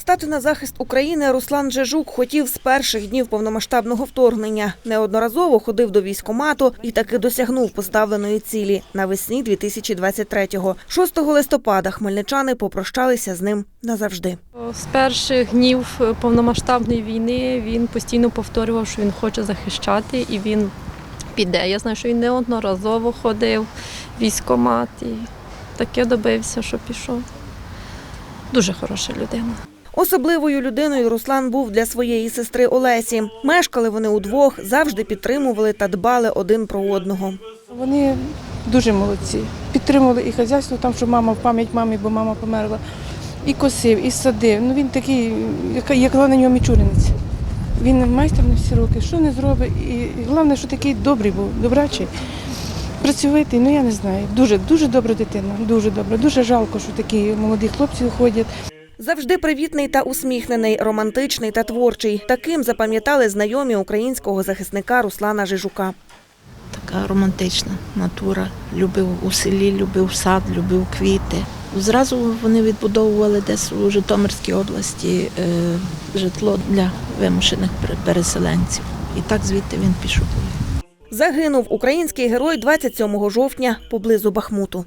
Стати на захист України Руслан Жежук хотів з перших днів повномасштабного вторгнення. Неодноразово ходив до військкомату і таки досягнув поставленої цілі навесні 2023-го. 6 листопада хмельничани попрощалися з ним назавжди. З перших днів повномасштабної війни він постійно повторював, що він хоче захищати і він піде. Я знаю, що він неодноразово ходив в військкомат і таке добився, що пішов. Дуже хороша людина. Особливою людиною Руслан був для своєї сестри Олесі. Мешкали вони удвох, завжди підтримували та дбали один про одного. Вони дуже молодці. Підтримували і хазяйство, там, що мама в пам'ять мамі, бо мама померла. І косив, і садив. Ну він такий, як на нього мічуринець. Він майстер на всі роки, що не зробить. І головне, що такий добрий був, добрачий, працьовитий, ну я не знаю. Дуже, дуже добра дитина, дуже добра. Дуже жалко, що такі молоді хлопці ходять. Завжди привітний та усміхнений, романтичний та творчий. Таким запам'ятали знайомі українського захисника Руслана Жижука. така романтична натура. Любив у селі, любив сад, любив квіти. Зразу вони відбудовували десь у Житомирській області е, житло для вимушених переселенців. І так звідти він пішов. Загинув український герой 27 жовтня поблизу Бахмуту.